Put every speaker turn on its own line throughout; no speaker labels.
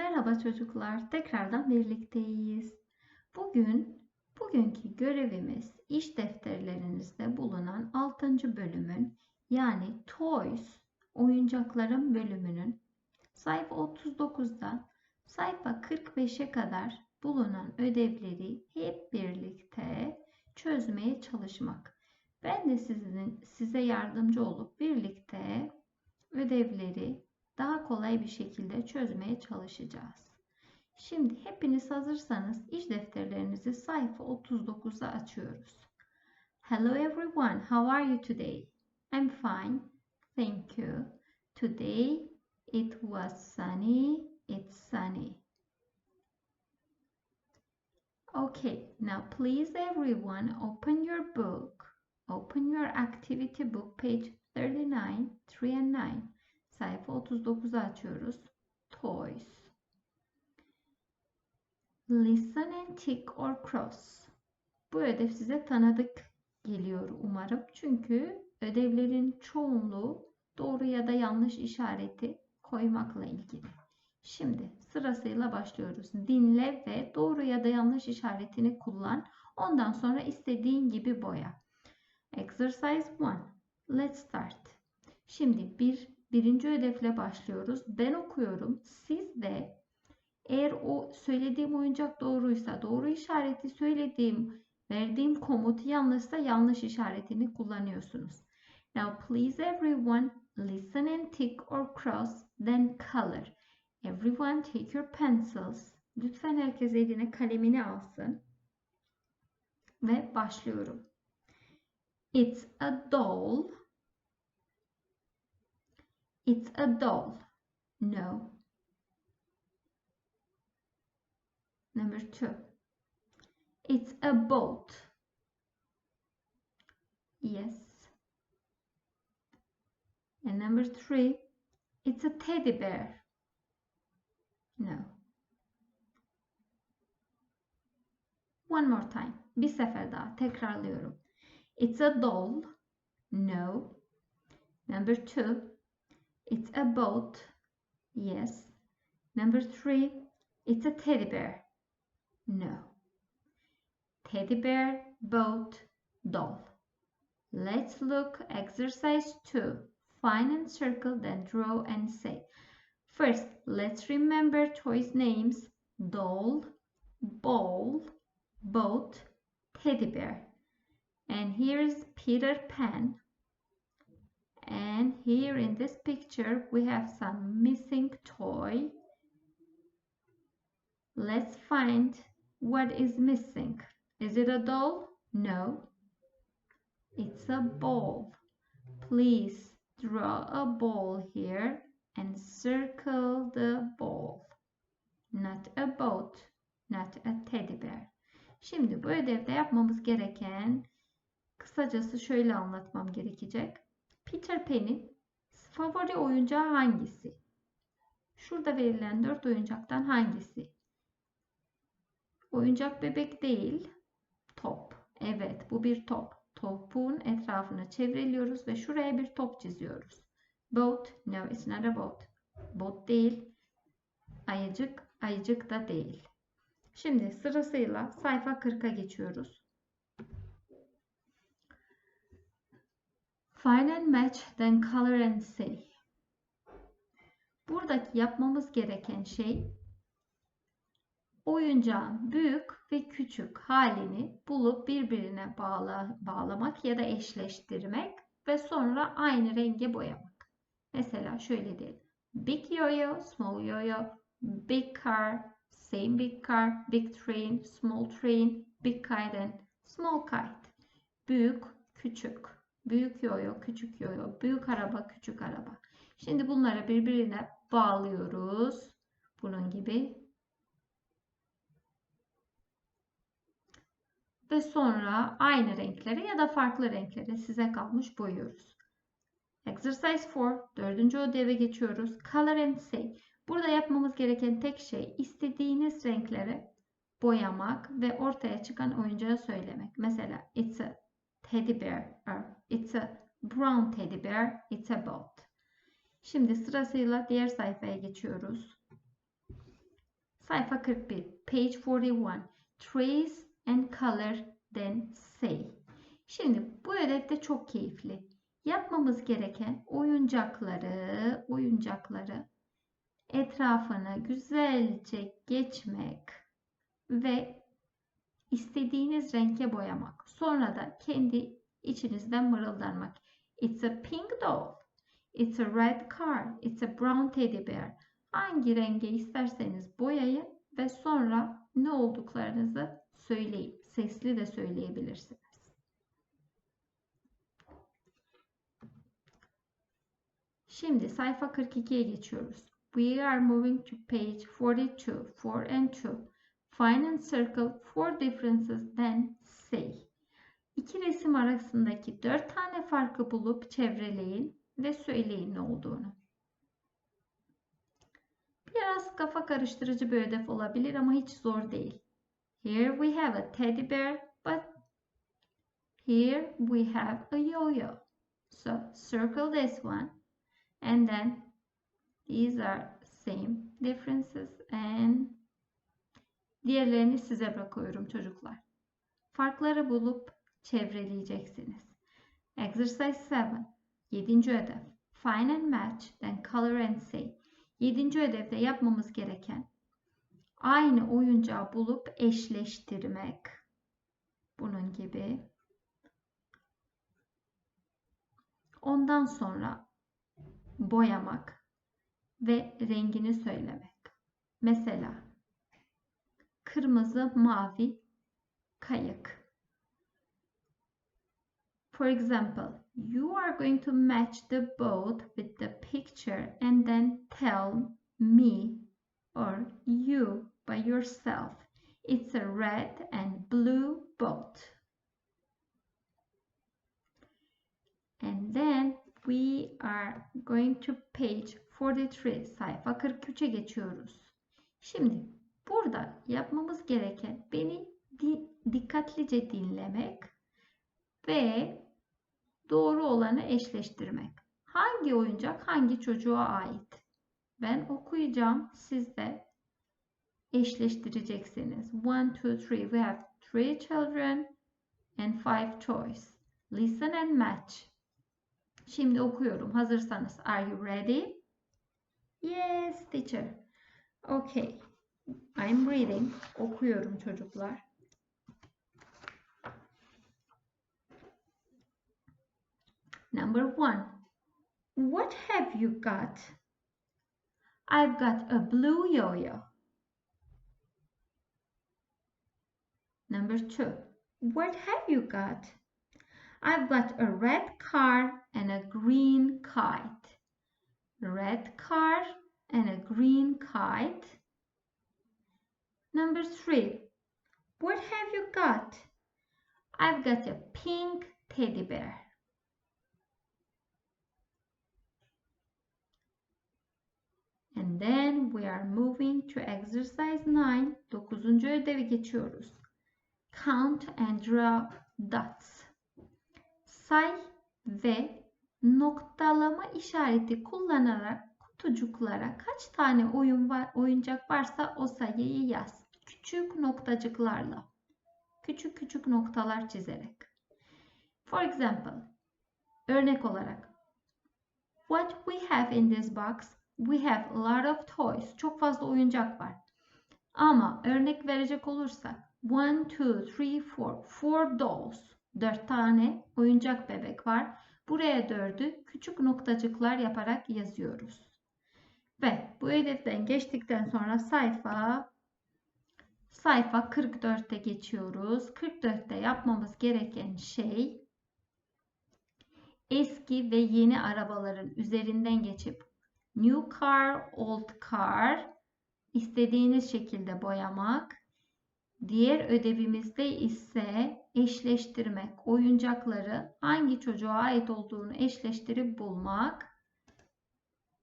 Merhaba çocuklar, tekrardan birlikteyiz. Bugün, bugünkü görevimiz iş defterlerinizde bulunan 6. bölümün yani Toys, oyuncakların bölümünün sayfa 39'dan sayfa 45'e kadar bulunan ödevleri hep birlikte çözmeye çalışmak. Ben de sizin size yardımcı olup birlikte ödevleri daha kolay bir şekilde çözmeye çalışacağız. Şimdi hepiniz hazırsanız iş defterlerinizi sayfa 39'a açıyoruz. Hello everyone, how are you today? I'm fine, thank you. Today it was sunny, it's sunny. Okay, now please everyone open your book. Open your activity book page 39, 3 and 9. Sayfa 39'u açıyoruz. Toys. Listen and tick or cross. Bu ödev size tanıdık geliyor umarım. Çünkü ödevlerin çoğunluğu doğru ya da yanlış işareti koymakla ilgili. Şimdi sırasıyla başlıyoruz. Dinle ve doğru ya da yanlış işaretini kullan. Ondan sonra istediğin gibi boya. Exercise 1. Let's start. Şimdi bir birinci ödevle başlıyoruz. Ben okuyorum. Siz de eğer o söylediğim oyuncak doğruysa doğru işareti söylediğim verdiğim komut yanlışsa yanlış işaretini kullanıyorsunuz. Now please everyone listen and tick or cross then color. Everyone take your pencils. Lütfen herkes eline kalemini alsın. Ve başlıyorum. It's a doll. It's a doll. No. Number two. It's a boat. Yes. And number three, it's a teddy bear. No. One more time. Bir sefer daha tekrarlıyorum. It's a doll. No. Number two, it's a boat. Yes. Number three, it's a teddy bear. No. Teddy bear, boat, doll. Let's look exercise 2. Find and circle, then draw and say. First, let's remember toys names doll, ball, boat, teddy bear. And here's Peter Pan. And here in this picture, we have some missing toy. Let's find what is missing. Is it a doll? No. It's a ball. Please draw a ball here and circle the ball. Not a boat, not a teddy bear. Şimdi bu ödevde yapmamız gereken kısacası şöyle anlatmam gerekecek. Peter Pan'in favori oyuncağı hangisi? Şurada verilen dört oyuncaktan hangisi? Oyuncak bebek değil, top. Evet, bu bir top. Topun etrafını çevreliyoruz ve şuraya bir top çiziyoruz. Boat, no it's not a boat. Boat değil. Ayıcık, ayıcık da değil. Şimdi sırasıyla sayfa 40'a geçiyoruz. Find and match, then color and say. Buradaki yapmamız gereken şey oyuncağın büyük ve küçük halini bulup birbirine bağla, bağlamak ya da eşleştirmek ve sonra aynı renge boyamak. Mesela şöyle diyelim. Big yo-yo, small yo-yo, big car, same big car, big train, small train, big kite and small kite. Büyük, küçük. Büyük yoyo, küçük yoyo, büyük araba, küçük araba. Şimdi bunları birbirine bağlıyoruz. Bunun gibi. Ve sonra aynı renklere ya da farklı renklere size kalmış boyuyoruz. Exercise 4. Dördüncü ödeve geçiyoruz. Color and say. Burada yapmamız gereken tek şey istediğiniz renklere boyamak ve ortaya çıkan oyuncağı söylemek. Mesela it's a teddy bear or it's a brown teddy bear, it's a boat. Şimdi sırasıyla diğer sayfaya geçiyoruz. Sayfa 41. Page 41. Trace and color then say. Şimdi bu ödev de çok keyifli. Yapmamız gereken oyuncakları, oyuncakları etrafını güzelce geçmek ve istediğiniz renge boyamak. Sonra da kendi içinizden mırıldanmak. It's a pink doll. It's a red car. It's a brown teddy bear. Hangi renge isterseniz boyayın ve sonra ne olduklarınızı söyleyin. Sesli de söyleyebilirsiniz. Şimdi sayfa 42'ye geçiyoruz. We are moving to page 42, 4 and 2. Find and circle four differences then say. İki resim arasındaki dört tane farkı bulup çevreleyin ve söyleyin ne olduğunu. Biraz kafa karıştırıcı bir ödev olabilir ama hiç zor değil. Here we have a teddy bear, but here we have a yo-yo. So circle this one and then these are same differences and diğerlerini size bırakıyorum çocuklar. Farkları bulup çevreleyeceksiniz. Exercise 7. Yedinci ödev. Find and match, then color and say. Yedinci ödevde yapmamız gereken aynı oyuncağı bulup eşleştirmek. Bunun gibi. Ondan sonra boyamak ve rengini söylemek. Mesela kırmızı, mavi, kayık. For example, you are going to match the boat with the picture and then tell me or you by yourself it's a red and blue boat. And then we are going to page 43 sayfa 43'e geçiyoruz. Şimdi burada yapmamız gereken beni di dikkatlice dinlemek ve doğru olanı eşleştirmek. Hangi oyuncak hangi çocuğa ait? Ben okuyacağım. Siz de eşleştireceksiniz. One, two, three. We have three children and five toys. Listen and match. Şimdi okuyorum. Hazırsanız. Are you ready? Yes, teacher. Okay. I'm reading. Okuyorum çocuklar. Number one. What have you got? I've got a blue yo-yo. Number two. What have you got? I've got a red car and a green kite. Red car and a green kite. Number three. What have you got? I've got a pink teddy bear. And then we are moving to exercise 9. Dokuzuncu ödevi geçiyoruz. Count and draw dots. Say ve noktalama işareti kullanarak kutucuklara kaç tane oyun var, oyuncak varsa o sayıyı yaz. Küçük noktacıklarla. Küçük küçük noktalar çizerek. For example, örnek olarak What we have in this box We have a lot of toys. Çok fazla oyuncak var. Ama örnek verecek olursak one, two, three, four. Four dolls. Dört tane oyuncak bebek var. Buraya dördü küçük noktacıklar yaparak yazıyoruz. Ve bu hedeften geçtikten sonra sayfa sayfa 44'te geçiyoruz. 44'te yapmamız gereken şey eski ve yeni arabaların üzerinden geçip New car, old car. istediğiniz şekilde boyamak. Diğer ödevimizde ise eşleştirmek. Oyuncakları hangi çocuğa ait olduğunu eşleştirip bulmak.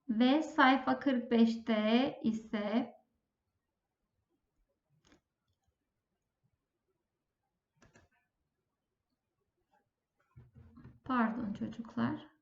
Ve sayfa 45'te ise Pardon çocuklar.